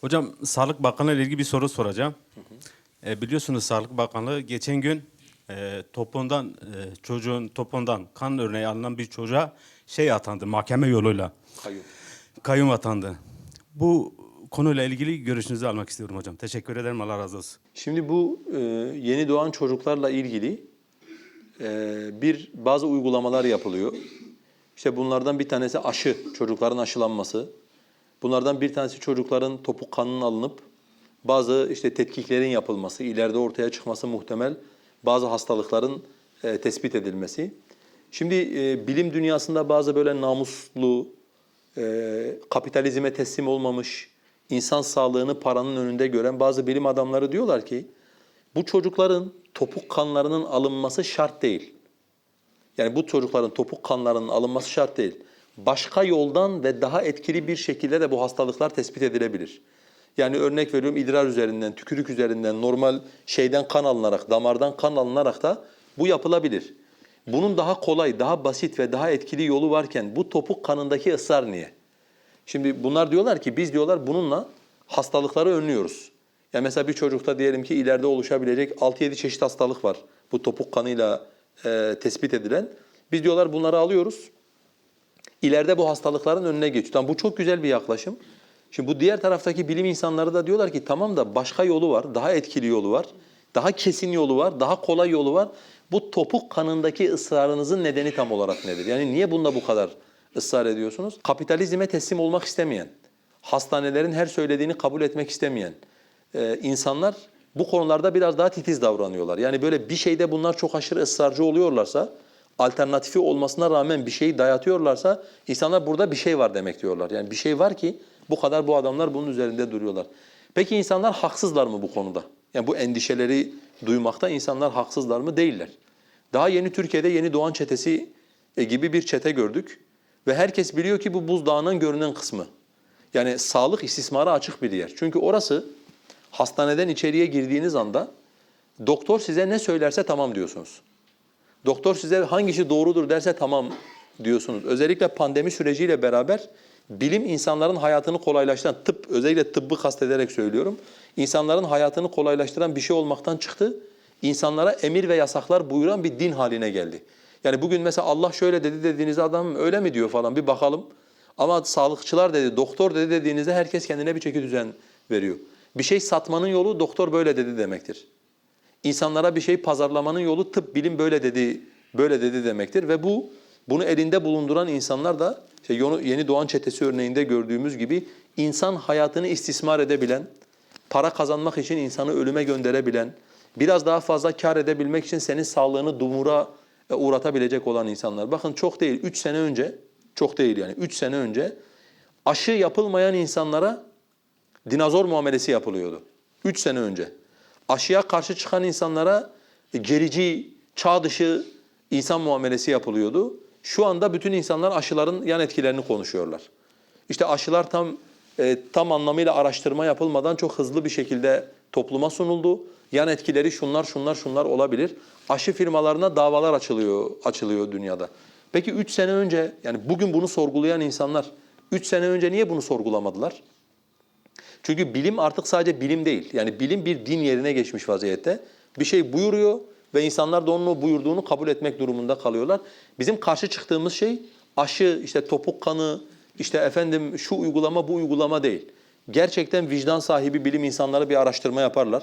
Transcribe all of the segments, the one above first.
Hocam Sağlık Bakanlığı ile ilgili bir soru soracağım. E, biliyorsunuz Sağlık Bakanlığı geçen gün e, topundan e, çocuğun topundan kan örneği alınan bir çocuğa şey atandı mahkeme yoluyla Kayyum. kayyum atandı. Bu konuyla ilgili görüşünüzü almak istiyorum hocam. Teşekkür ederim Allah razı olsun. Şimdi bu e, yeni doğan çocuklarla ilgili e, bir bazı uygulamalar yapılıyor. İşte bunlardan bir tanesi aşı, çocukların aşılanması. Bunlardan bir tanesi çocukların topuk kanının alınıp bazı işte tetkiklerin yapılması, ileride ortaya çıkması muhtemel bazı hastalıkların e, tespit edilmesi. Şimdi e, bilim dünyasında bazı böyle namuslu, e, kapitalizme teslim olmamış, insan sağlığını paranın önünde gören bazı bilim adamları diyorlar ki bu çocukların topuk kanlarının alınması şart değil. Yani bu çocukların topuk kanlarının alınması şart değil. Başka yoldan ve daha etkili bir şekilde de bu hastalıklar tespit edilebilir. Yani örnek veriyorum idrar üzerinden, tükürük üzerinden, normal şeyden kan alınarak, damardan kan alınarak da bu yapılabilir. Bunun daha kolay, daha basit ve daha etkili yolu varken bu topuk kanındaki ısrar niye? Şimdi bunlar diyorlar ki biz diyorlar bununla hastalıkları önlüyoruz. Yani mesela bir çocukta diyelim ki ileride oluşabilecek 6-7 çeşit hastalık var. Bu topuk kanıyla e, tespit edilen. Biz diyorlar bunları alıyoruz. İleride bu hastalıkların önüne geçiyor. Tamam, bu çok güzel bir yaklaşım. Şimdi bu diğer taraftaki bilim insanları da diyorlar ki tamam da başka yolu var, daha etkili yolu var, daha kesin yolu var, daha kolay yolu var. Bu topuk kanındaki ısrarınızın nedeni tam olarak nedir? Yani niye bunda bu kadar ısrar ediyorsunuz? Kapitalizme teslim olmak istemeyen, hastanelerin her söylediğini kabul etmek istemeyen e, insanlar bu konularda biraz daha titiz davranıyorlar. Yani böyle bir şeyde bunlar çok aşırı ısrarcı oluyorlarsa, alternatifi olmasına rağmen bir şeyi dayatıyorlarsa insanlar burada bir şey var demek diyorlar. Yani bir şey var ki bu kadar bu adamlar bunun üzerinde duruyorlar. Peki insanlar haksızlar mı bu konuda? Yani bu endişeleri duymakta insanlar haksızlar mı? Değiller. Daha yeni Türkiye'de yeni doğan çetesi e, gibi bir çete gördük ve herkes biliyor ki bu buzdağının görünen kısmı. Yani sağlık istismara açık bir yer. Çünkü orası hastaneden içeriye girdiğiniz anda doktor size ne söylerse tamam diyorsunuz. Doktor size hangisi doğrudur derse tamam diyorsunuz. Özellikle pandemi süreciyle beraber bilim insanların hayatını kolaylaştıran, tıp özellikle tıbbı kastederek söylüyorum. İnsanların hayatını kolaylaştıran bir şey olmaktan çıktı. İnsanlara emir ve yasaklar buyuran bir din haline geldi. Yani bugün mesela Allah şöyle dedi dediğinizde adam öyle mi diyor falan bir bakalım. Ama sağlıkçılar dedi, doktor dedi dediğinizde herkes kendine bir çeki düzen veriyor. Bir şey satmanın yolu doktor böyle dedi demektir. İnsanlara bir şey pazarlamanın yolu tıp bilim böyle dedi, böyle dedi demektir ve bu bunu elinde bulunduran insanlar da işte yeni doğan çetesi örneğinde gördüğümüz gibi insan hayatını istismar edebilen, para kazanmak için insanı ölüme gönderebilen, biraz daha fazla kar edebilmek için senin sağlığını dumura e, uğratabilecek olan insanlar. Bakın çok değil, üç sene önce, çok değil yani üç sene önce aşı yapılmayan insanlara dinozor muamelesi yapılıyordu. Üç sene önce. Aşıya karşı çıkan insanlara e, gerici, çağ dışı insan muamelesi yapılıyordu. Şu anda bütün insanlar aşıların yan etkilerini konuşuyorlar. İşte aşılar tam e, tam anlamıyla araştırma yapılmadan çok hızlı bir şekilde topluma sunuldu. Yan etkileri şunlar şunlar şunlar olabilir. Aşı firmalarına davalar açılıyor açılıyor dünyada. Peki üç sene önce yani bugün bunu sorgulayan insanlar üç sene önce niye bunu sorgulamadılar? Çünkü bilim artık sadece bilim değil. Yani bilim bir din yerine geçmiş vaziyette. Bir şey buyuruyor ve insanlar da onun o buyurduğunu kabul etmek durumunda kalıyorlar. Bizim karşı çıktığımız şey aşı, işte topuk kanı, işte efendim şu uygulama bu uygulama değil. Gerçekten vicdan sahibi bilim insanları bir araştırma yaparlar.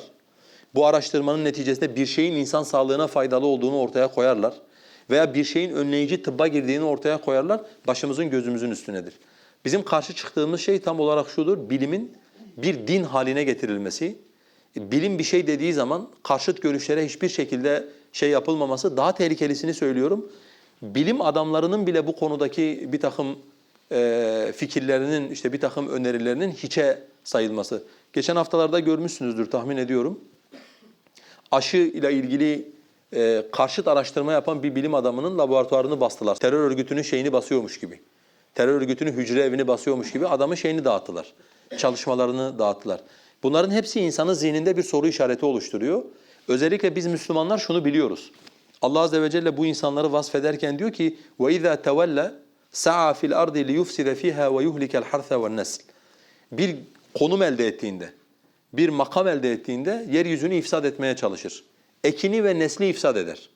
Bu araştırmanın neticesinde bir şeyin insan sağlığına faydalı olduğunu ortaya koyarlar. Veya bir şeyin önleyici tıbba girdiğini ortaya koyarlar. Başımızın gözümüzün üstünedir. Bizim karşı çıktığımız şey tam olarak şudur. Bilimin bir din haline getirilmesi, bilim bir şey dediği zaman karşıt görüşlere hiçbir şekilde şey yapılmaması, daha tehlikelisini söylüyorum. Bilim adamlarının bile bu konudaki bir takım e, fikirlerinin, işte bir takım önerilerinin hiçe sayılması. Geçen haftalarda görmüşsünüzdür tahmin ediyorum. Aşı ile ilgili e, karşıt araştırma yapan bir bilim adamının laboratuvarını bastılar. Terör örgütünün şeyini basıyormuş gibi. Terör örgütünün hücre evini basıyormuş gibi adamın şeyini dağıttılar çalışmalarını dağıttılar. Bunların hepsi insanın zihninde bir soru işareti oluşturuyor. Özellikle biz Müslümanlar şunu biliyoruz. Allah azze ve celle bu insanları vasfederken diyor ki وَاِذَا تَوَلَّ سَعَى فِي الْأَرْضِ لِيُفْسِدَ ف۪يهَا وَيُهْلِكَ الْحَرْثَ وَالنَّسْلِ Bir konum elde ettiğinde, bir makam elde ettiğinde yeryüzünü ifsad etmeye çalışır. Ekini ve nesli ifsad eder.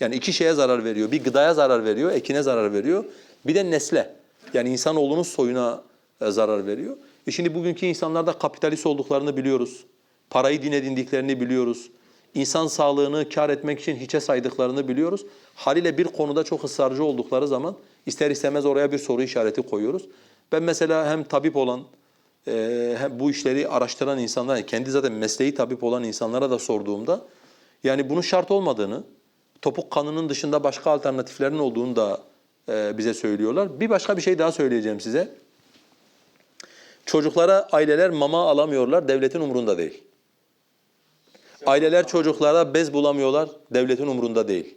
Yani iki şeye zarar veriyor. Bir gıdaya zarar veriyor, ekine zarar veriyor. Bir de nesle. Yani insanoğlunun soyuna e, zarar veriyor. E şimdi bugünkü insanlar da kapitalist olduklarını biliyoruz. Parayı din edindiklerini biliyoruz. İnsan sağlığını kar etmek için hiçe saydıklarını biliyoruz. Haliyle bir konuda çok ısrarcı oldukları zaman ister istemez oraya bir soru işareti koyuyoruz. Ben mesela hem tabip olan e, hem bu işleri araştıran insanlara, kendi zaten mesleği tabip olan insanlara da sorduğumda yani bunun şart olmadığını, topuk kanının dışında başka alternatiflerin olduğunu da e, bize söylüyorlar. Bir başka bir şey daha söyleyeceğim size. Çocuklara aileler mama alamıyorlar, devletin umurunda değil. Aileler çocuklara bez bulamıyorlar, devletin umurunda değil.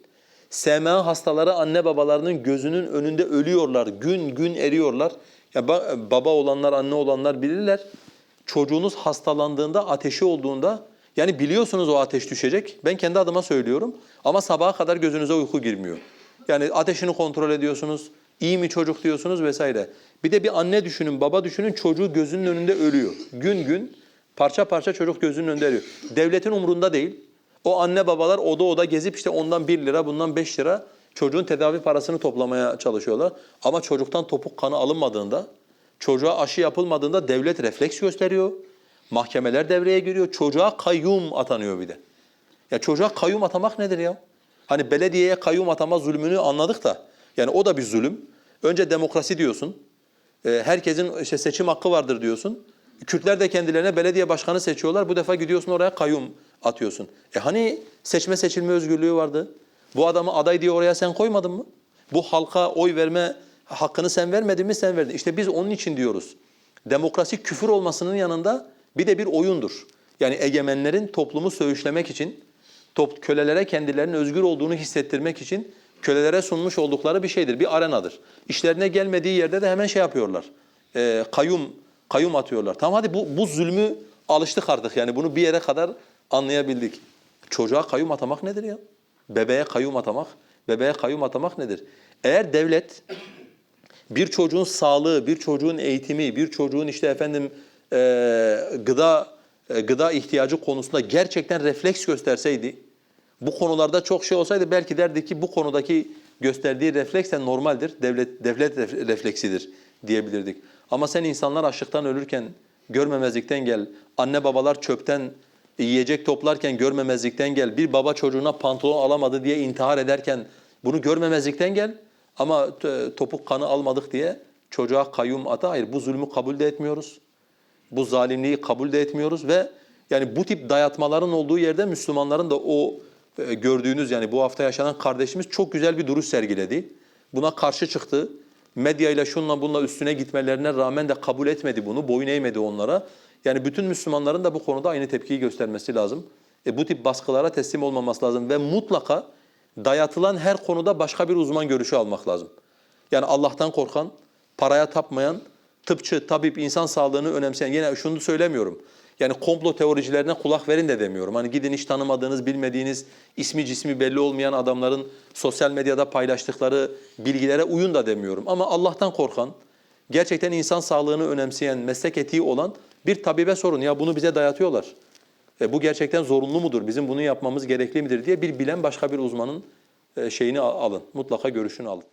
SMA hastaları anne babalarının gözünün önünde ölüyorlar, gün gün eriyorlar. Ya ba- baba olanlar, anne olanlar bilirler. Çocuğunuz hastalandığında, ateşi olduğunda, yani biliyorsunuz o ateş düşecek. Ben kendi adıma söylüyorum ama sabaha kadar gözünüze uyku girmiyor. Yani ateşini kontrol ediyorsunuz, iyi mi çocuk diyorsunuz vesaire. Bir de bir anne düşünün, baba düşünün çocuğu gözünün önünde ölüyor. Gün gün parça parça çocuk gözünün önünde ölüyor. Devletin umurunda değil. O anne babalar oda oda gezip işte ondan 1 lira, bundan 5 lira çocuğun tedavi parasını toplamaya çalışıyorlar. Ama çocuktan topuk kanı alınmadığında, çocuğa aşı yapılmadığında devlet refleks gösteriyor. Mahkemeler devreye giriyor. Çocuğa kayyum atanıyor bir de. Ya çocuğa kayyum atamak nedir ya? Hani belediyeye kayyum atama zulmünü anladık da. Yani o da bir zulüm. Önce demokrasi diyorsun. Ee, herkesin işte seçim hakkı vardır diyorsun. Kürtler de kendilerine belediye başkanı seçiyorlar. Bu defa gidiyorsun oraya kayyum atıyorsun. E hani seçme seçilme özgürlüğü vardı? Bu adamı aday diye oraya sen koymadın mı? Bu halka oy verme hakkını sen vermedin mi? Sen verdin. İşte biz onun için diyoruz. Demokrasi küfür olmasının yanında bir de bir oyundur. Yani egemenlerin toplumu söğüşlemek için, top, kölelere kendilerinin özgür olduğunu hissettirmek için kölelere sunmuş oldukları bir şeydir, bir arenadır. İşlerine gelmediği yerde de hemen şey yapıyorlar, e, kayyum, kayyum atıyorlar. Tamam hadi bu, bu zulmü alıştık artık yani bunu bir yere kadar anlayabildik. Çocuğa kayyum atamak nedir ya? Bebeğe kayyum atamak, bebeğe kayyum atamak nedir? Eğer devlet bir çocuğun sağlığı, bir çocuğun eğitimi, bir çocuğun işte efendim e, gıda e, gıda ihtiyacı konusunda gerçekten refleks gösterseydi, bu konularda çok şey olsaydı belki derdi ki bu konudaki gösterdiği refleks de normaldir, devlet devlet ref- refleksidir diyebilirdik. Ama sen insanlar açlıktan ölürken görmemezlikten gel, anne babalar çöpten yiyecek toplarken görmemezlikten gel, bir baba çocuğuna pantolon alamadı diye intihar ederken bunu görmemezlikten gel. Ama topuk kanı almadık diye çocuğa kayyum ata hayır bu zulmü kabul de etmiyoruz. Bu zalimliği kabul de etmiyoruz ve yani bu tip dayatmaların olduğu yerde Müslümanların da o gördüğünüz yani bu hafta yaşanan kardeşimiz çok güzel bir duruş sergiledi. Buna karşı çıktı. Medyayla şunla bununla üstüne gitmelerine rağmen de kabul etmedi bunu, boyun eğmedi onlara. Yani bütün Müslümanların da bu konuda aynı tepkiyi göstermesi lazım. E, bu tip baskılara teslim olmaması lazım ve mutlaka dayatılan her konuda başka bir uzman görüşü almak lazım. Yani Allah'tan korkan, paraya tapmayan, tıpçı, tabip, insan sağlığını önemseyen, yine şunu söylemiyorum. Yani komplo teoricilerine kulak verin de demiyorum. Hani gidin hiç tanımadığınız, bilmediğiniz, ismi cismi belli olmayan adamların sosyal medyada paylaştıkları bilgilere uyun da demiyorum. Ama Allah'tan korkan, gerçekten insan sağlığını önemseyen, meslek etiği olan bir tabibe sorun. Ya bunu bize dayatıyorlar. E, bu gerçekten zorunlu mudur? Bizim bunu yapmamız gerekli midir diye bir bilen başka bir uzmanın e, şeyini al- alın. Mutlaka görüşünü alın.